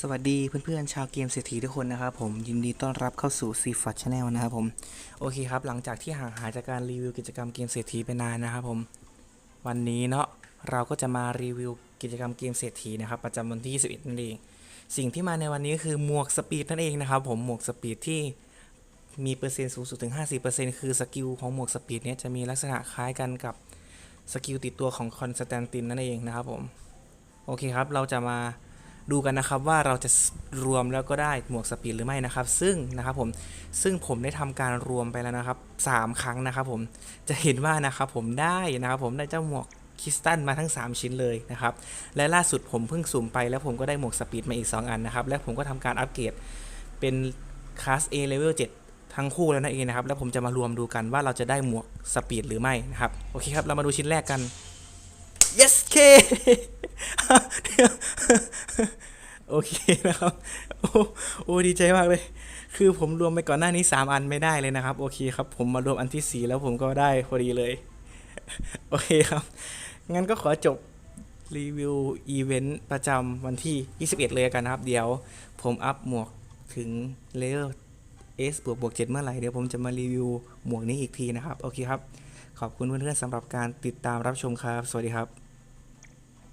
สวัสดีเพื่อนๆชาวเกมเศรษฐีทุกคนนะครับผมยินดีต้อนรับเข้าสู่ c f a t Channel นะครับผมโอเคครับหลังจากที่ห่างหายจากการรีวิวกิจกรรมเกมเศรษฐีไปนานนะครับผมวันนี้เนาะเราก็จะมารีวิวกิจกรรมเกมเศรษฐีนะครับประจำวันที่ 21นั่นเองสิ่งที่มาในวันนี้คือหมวกสปีดนั่นเองนะครับผมหมวกสปีดที่มีเปอร์เซ็นต์สูงสุดถึง 50%คือสกิลของหมวกสปีดเนี้ยจะมีลักษณะคล้ายกันกับสกิลติดตัวของคอนสแตนตินนั่นเองนะครับผมโอเคครับเราจะมา ดูกันนะครับว่าเราจะรวมแล้วก็ได้หมวกสปีดหรือไม่นะครับ ซึ่งนะครับผมซึ่งผมได้ทำการรวมไปแล้วนะครับ 3 ครั้งนะครับผมจะเห็นว่านะครับผมได้นะครับผมได้เจ้าหมวกคริสตัลมาทั้ง 3 ชิ้นเลยนะครับ และล่าสุดผมเพิ่งสุ่มไปแล้วผมก็ได้หมวกสปีดมาอีก 2 อันนะครับ และผมก็ทำการอัปเกรดเป็นคลาส A level 7 ทั้งคู่แล้วนั่นเองนะครับ แล้วผมจะมารวมดูกันว่าเราจะได้หมวกสปีดหรือไม่นะครับ โอเคครับ เรามาดูชิ้นแรกกัน yes k โอเคนะครับ โอ้โอ้ดีใจมากเลย คือผมรวมไปก่อนหน้านี้ 3 อันไม่ได้เลยนะครับ โอเคครับ ผมมารวมอันที่ 4 แล้วผมก็ได้พอดีเลย โอเคครับ งั้นก็ขอจบรีวิวอีเวนต์ประจำวันที่ 21 เลยกันนะครับ เดี๋ยวผมอัพหมวกถึงเลเวล S บวกบวก7เมื่อไหร่ เดี๋ยวผมจะมารีวิวหมวกนี้อีกทีนะครับ โอเคครับ ขอบคุณเพื่อนๆสำหรับการติดตามรับชมครับ สวัสดีครับ